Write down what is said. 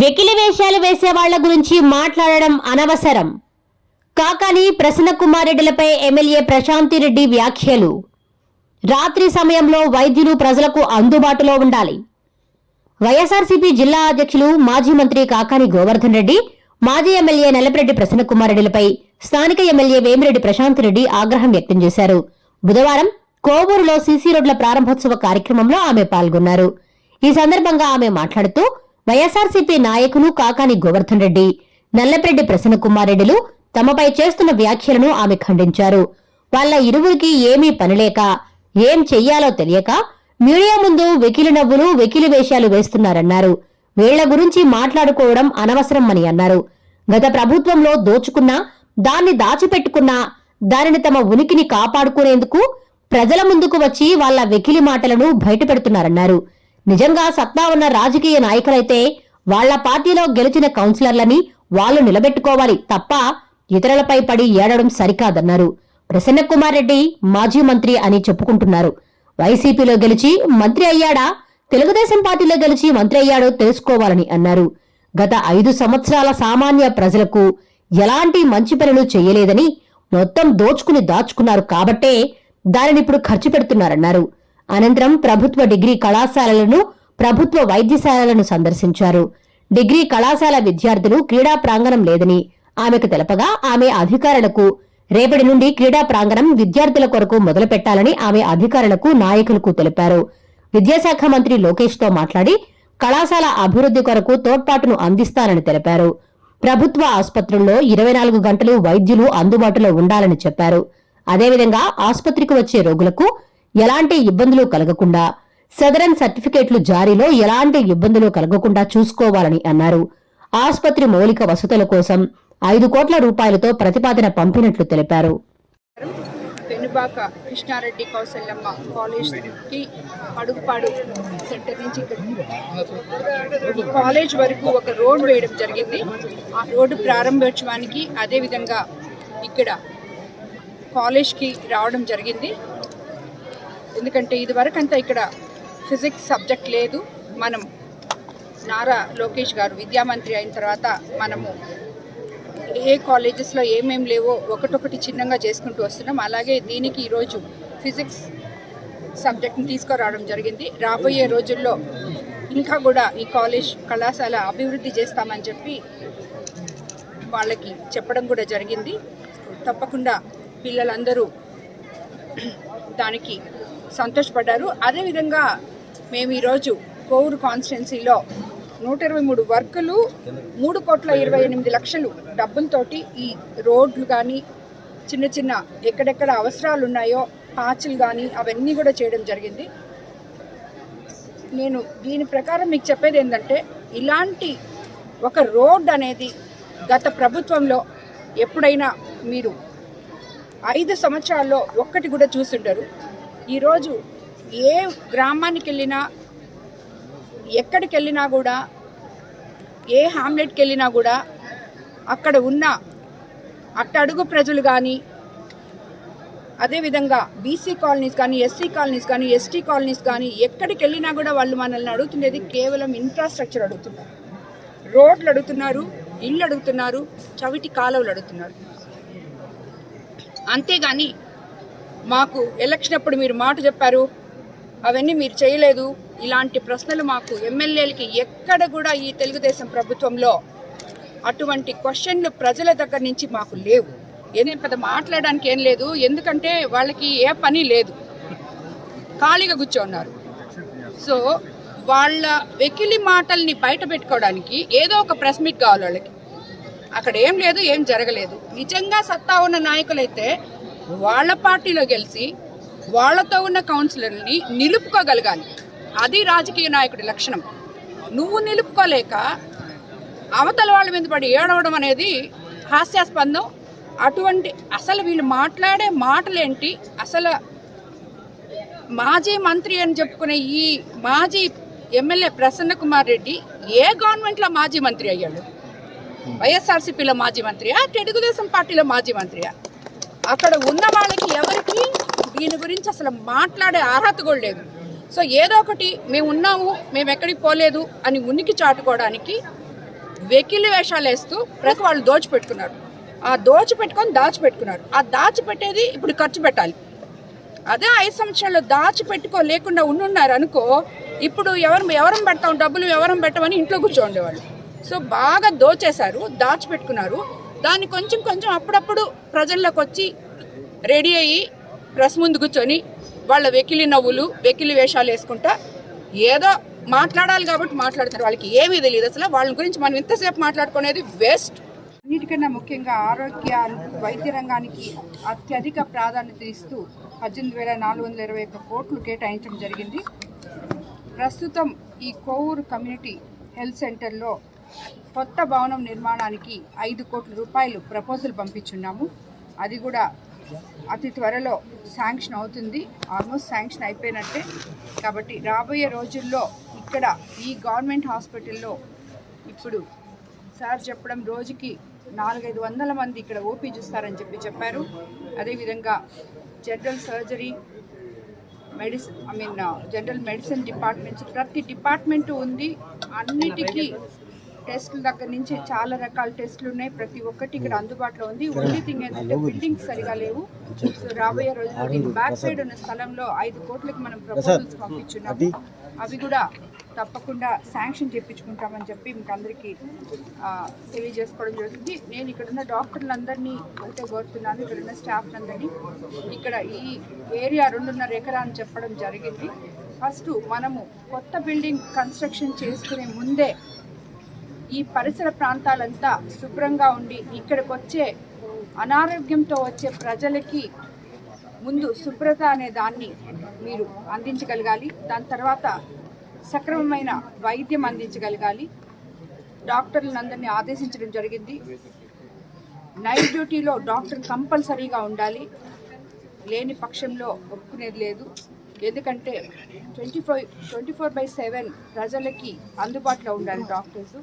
వెకిలి వేషాలు వేసే వాళ్ళ గురించి మాట్లాడడం అనవసరం. కాకాని ప్రసన్న కుమార్ రెడ్డిలపై ఎమ్మెల్యే ప్రశాంతి రెడ్డి వ్యాఖ్యలు. రాత్రి సమయంలో వైద్యులు ప్రజలకు అందుబాటులో ఉండాలి. వైఎస్ఆర్సీపీ జిల్లా అధ్యక్షులు మాజీ మంత్రి కాకాని గోవర్ధన్ రెడ్డి మాజీ ఎమ్మెల్యే నల్లపరెడ్డి ప్రసన్న రెడ్డిలపై స్థానిక ఎమ్మెల్యే వేమిరెడ్డి ప్రశాంత్ రెడ్డి ఆగ్రహం వ్యక్తం చేశారు. బుధవారం కోవూరులో సీసీ రోడ్ల ప్రారంభోత్సవ కార్యక్రమంలో ఆమె పాల్గొన్నారు. ఈ సందర్భంగా ఆమె మాట్లాడుతూ వైఎస్ఆర్సీపీ నాయకులు కాకాని గోవర్ధన్ రెడ్డి నల్లపరెడ్డి ప్రసన్న రెడ్డిలు తమపై చేస్తున్న వ్యాఖ్యలను ఆమె ఖండించారు. వాళ్ళ ఇరువురికి ఏమీ పనిలేక ఏం చెయ్యాలో తెలియక మీడియా ముందు వెకిలి నవ్వులు వెకిలి వేషాలు వేస్తున్నారన్నారు. వీళ్ళ గురించి మాట్లాడుకోవడం అనవసరం అని అన్నారు. గత ప్రభుత్వంలో దోచుకున్నా దాన్ని దాచిపెట్టుకున్నా దానిని తమ ఉనికిని కాపాడుకునేందుకు ప్రజల ముందుకు వచ్చి వాళ్ళ వెకిలి మాటలను బయటపెడుతున్నారన్నారు. నిజంగా సత్తా ఉన్న రాజకీయ నాయకులైతే వాళ్ళ పార్టీలో గెలిచిన కౌన్సిలర్లని వాళ్ళు నిలబెట్టుకోవాలి తప్ప ఇతరులపై పడి ఏడడం సరికాదన్నారు. ప్రసన్న కుమార్ రెడ్డి మాజీ మంత్రి అని చెప్పుకుంటున్నారు. వైసీపీలో గెలిచి మంత్రి అయ్యాడా? తెలుగుదేశం పార్టీలో గెలిచి మంత్రి అయ్యాడో తెలుసుకోవాలని అన్నారు. గత ఐదు సంవత్సరాల సామాన్య ప్రజలకు ఎలాంటి మంచి పనులు చేయలేదని మొత్తం దోచుకుని దాచుకున్నారు కాబట్టే దానిని ఇప్పుడు ఖర్చు పెడుతున్నారన్నారు. అనంతరం ప్రభుత్వ డిగ్రీ కళాశాలలను ప్రభుత్వ వైద్యశాలలను సందర్శించారు. డిగ్రీ కళాశాల విద్యార్థులు క్రీడా ప్రాంగణం లేదని ఆమెకు తెలపగా ఆమె అధికారులకు రేపటి నుండి క్రీడా ప్రాంగణం విద్యార్థుల కొరకు మొదలుపెట్టాలని ఆమె అధికారులకు నాయకులకు తెలిపారు. విద్యాశాఖ మంత్రి లోకేష్తో మాట్లాడి కళాశాల అభివృద్ధి కొరకు తోడ్పాటును అందిస్తానని తెలిపారు. ప్రభుత్వ ఆసుపత్రుల్లో ఇరవై నాలుగు గంటలు వైద్యులు అందుబాటులో ఉండాలని చెప్పారు. అదేవిధంగా ఆసుపత్రికి వచ్చే రోగులకు ఎలాంటి ఇబ్బందులు కలగకుండా సదరన్ సర్టిఫికేట్లు జారీలో ఎలాంటి ఇబ్బందులు కలగకుండా చూసుకోవాలని అన్నారు. ఆసుపత్రి మౌలిక వసతుల కోసం ఐదు కోట్ల రూపాయలతో ప్రతిపాదన పంపినట్లు తెలిపారు. పెనుబాక కృష్ణారెడ్డి కౌశల్యమ్మ కాలేజ్కి అడుగుపాడు సెంటర్ నుంచి ఇక్కడ ఈ కాలేజ్ వరకు ఒక రోడ్ వేయడం జరిగింది. ఆ రోడ్డు ప్రారంభోత్సవానికి అదేవిధంగా ఇక్కడ కాలేజ్కి రావడం జరిగింది. ఎందుకంటే ఇది వరకంతా ఇక్కడ ఫిజిక్స్ సబ్జెక్ట్ లేదు. మనం నారా లోకేష్ గారు విద్యామంత్రి అయిన తర్వాత మనము ఏ కాలేజెస్లో ఏమేమి లేవో ఒకటొకటి చిన్నగా చేసుకుంటూ వస్తున్నాం. అలాగే దీనికి ఈరోజు ఫిజిక్స్ సబ్జెక్ట్ని తీసుకురావడం జరిగింది. రాబోయే రోజుల్లో ఇంకా కూడా ఈ కాలేజ్ కళాశాల అభివృద్ధి చేస్తామని చెప్పి వాళ్ళకి చెప్పడం కూడా జరిగింది. తప్పకుండా పిల్లలందరూ దానికి సంతోషపడ్డారు. అదేవిధంగా మేము ఈరోజు కోవూరు కాన్స్టిట్యున్సీలో నూట ఇరవై మూడు వర్కులు మూడు కోట్ల ఇరవై ఎనిమిది లక్షలు డబ్బులతోటి ఈ రోడ్లు కానీ చిన్న చిన్న ఎక్కడెక్కడ అవసరాలు ఉన్నాయో పాచులు కానీ అవన్నీ కూడా చేయడం జరిగింది. నేను దీని ప్రకారం మీకు చెప్పేది ఏంటంటే ఇలాంటి ఒక రోడ్ అనేది గత ప్రభుత్వంలో ఎప్పుడైనా మీరు ఐదు సంవత్సరాల్లో ఒక్కటి కూడా చూసుంటారు ఈరోజు ఏ గ్రామానికి వెళ్ళినా ఎక్కడికి వెళ్ళినా కూడా ఏ హామ్లెట్కి వెళ్ళినా కూడా అక్కడ ఉన్న అట్టడుగు ప్రజలు కానీ అదేవిధంగా బీసీ కాలనీస్ కానీ ఎస్సీ కాలనీస్ కానీ ఎస్టీ కాలనీస్ కానీ ఎక్కడికి వెళ్ళినా కూడా వాళ్ళు మనల్ని అడుగుతున్నది కేవలం ఇన్ఫ్రాస్ట్రక్చర్ అడుగుతున్నారు. రోడ్లు అడుగుతున్నారు ఇళ్ళు అడుగుతున్నారు చవిటి కాలువలు అడుగుతున్నారు. అంతేగాని మాకు ఎలక్షన్ అప్పుడు మీరు మాట చెప్పారు. అవన్నీ మీరు చేయలేదు. ఇలాంటి ప్రశ్నలు మాకు ఎమ్మెల్యేలకి ఎక్కడ కూడా ఈ తెలుగుదేశం ప్రభుత్వంలో అటువంటి క్వశ్చన్లు ప్రజల దగ్గర నుంచి మాకు లేవు. ఏదేం పెద్ద మాట్లాడడానికి ఏం లేదు. ఎందుకంటే వాళ్ళకి ఏ పని లేదు. ఖాళీగా కూర్చోన్నారు. సో వాళ్ళ వెకిలి మాటల్ని బయట పెట్టుకోవడానికి ఏదో ఒక ప్రెస్ మీట్ కావాలి వాళ్ళకి. అక్కడ ఏం లేదు ఏం జరగలేదు. నిజంగా సత్తా ఉన్న నాయకులైతే వాళ్ళ పార్టీలో గెలిచి వాళ్ళతో ఉన్న కౌన్సిలర్ని నిలుపుకోగలగాలి. అది రాజకీయ నాయకుడి లక్షణం. నువ్వు నిలుపుకోలేక అవతల వాళ్ళ మీద పడి ఏడవడం అనేది హాస్యాస్పందం. అటువంటి అసలు వీళ్ళు మాట్లాడే మాటలేంటి? అసలు మాజీ మంత్రి అని చెప్పుకునే ఈ మాజీ ఎమ్మెల్యే ప్రసన్న కుమార్ రెడ్డి ఏ గవర్నమెంట్లో మాజీ మంత్రి అయ్యాడు? వైఎస్ఆర్సీపీలో మాజీ మంత్రియా? తెలుగుదేశం పార్టీలో మాజీ మంత్రియా? అక్కడ ఉన్న వాళ్ళకి ఎవరికి దీని గురించి అసలు మాట్లాడే అర్హత కూడా లేదు. సో ఏదో ఒకటి మేము ఉన్నాము మేము ఎక్కడికి పోలేదు అని ఉనికి చాటుకోవడానికి వెకిలి వేషాలు వేస్తూ ప్రతి వాళ్ళు దోచిపెట్టుకున్నారు. ఆ దోచిపెట్టుకొని దాచిపెట్టుకున్నారు. ఆ దాచిపెట్టేది ఇప్పుడు ఖర్చు పెట్టాలి. అదే ఐదు సంవత్సరాల్లో దాచిపెట్టుకో లేకుండా ఉండున్నారు అనుకో ఇప్పుడు ఎవరు ఎవరం పెడతాం డబ్బులు ఎవరం పెట్టమని ఇంట్లో కూర్చోండేవాళ్ళు సో బాగా దోచేశారు దాచిపెట్టుకున్నారు. దాన్ని కొంచెం కొంచెం అప్పుడప్పుడు ప్రజల్లోకి వచ్చి రెడీ అయ్యి ప్రెస్ ముందు కూర్చొని వాళ్ళ వెకిలి నవ్వులు వెకిలి వేషాలు వేసుకుంటా ఏదో మాట్లాడాలి కాబట్టి మాట్లాడుతారు వాళ్ళకి ఏమీ తెలియదు అసలు. వాళ్ళ గురించి మనం ఇంతసేపు మాట్లాడుకునేది వేస్ట్. అన్నిటికన్నా ముఖ్యంగా ఆరోగ్య వైద్య రంగానికి అత్యధిక ప్రాధాన్యత ఇస్తూ పద్దెనిమిది వేల నాలుగు వందల ఇరవై ఒక్క కోట్లు కేటాయించడం జరిగింది. ప్రస్తుతం ఈ కోవూరు కమ్యూనిటీ హెల్త్ సెంటర్లో కొత్త భవనం నిర్మాణానికి ఐదు కోట్ల రూపాయలు ప్రపోజల్ పంపించున్నాము. అది కూడా అతి త్వరలో శాంక్షన్ అవుతుంది. ఆల్మోస్ట్ శాంక్షన్ అయిపోయినట్టే. కాబట్టి రాబోయే రోజుల్లో ఇక్కడ ఈ గవర్నమెంట్ హాస్పిటల్లో ఇప్పుడు సార్ చెప్పడం రోజుకి నాలుగైదు వందల మంది ఇక్కడ ఓపీ చూస్తారని చెప్పి చెప్పారు. అదేవిధంగా general surgery medicine I mean general medicine departments ప్రతి డిపార్ట్మెంట్ ఉంది. అన్నిటికీ టెస్టుల దగ్గర నుంచి చాలా రకాల టెస్టులు ఉన్నాయి. ప్రతి ఒక్కటి ఇక్కడ అందుబాటులో ఉంది. ఓన్లీ థింగ్ ఏంటంటే బిల్డింగ్స్ సరిగా లేవు. సో రాబోయే రోజుల్లో దీని బ్యాక్ సైడ్ ఉన్న స్థలంలో ఐదు కోట్లకి మనం ప్రపోజల్స్ పంపించున్నాము. అవి కూడా తప్పకుండా శాంక్షన్ చేయించుకుంటామని చెప్పి మీకు అందరికీ తెలియజేసుకోవడం జరుగుతుంది. నేను ఇక్కడ ఉన్న డాక్టర్లందరినీ ఒకటే కోరుతున్నాను. ఇక్కడ ఉన్న స్టాఫ్ అందరినీ ఇక్కడ ఈ ఏరియా రెండున్నర ఎకరా అని చెప్పడం జరిగింది. ఫస్ట్ మనము కొత్త బిల్డింగ్ కన్స్ట్రక్షన్ చేసుకునే ముందే ఈ పరిసర ప్రాంతాలంతా శుభ్రంగా ఉండి ఇక్కడికి వచ్చే అనారోగ్యంతో వచ్చే ప్రజలకి ముందు శుభ్రత అనే దాన్ని మీరు అందించగలగాలి. దాని తర్వాత సక్రమమైన వైద్యం అందించగలగాలి. డాక్టర్లందరినీ ఆదేశించడం జరిగింది. నైట్ డ్యూటీలో డాక్టర్ కంపల్సరీగా ఉండాలి. లేని పక్షంలో ఒప్పుకునేది లేదు. ఎందుకంటే twenty five twenty four by seven ప్రజలకి అందుబాటులో ఉండాలి డాక్టర్స్.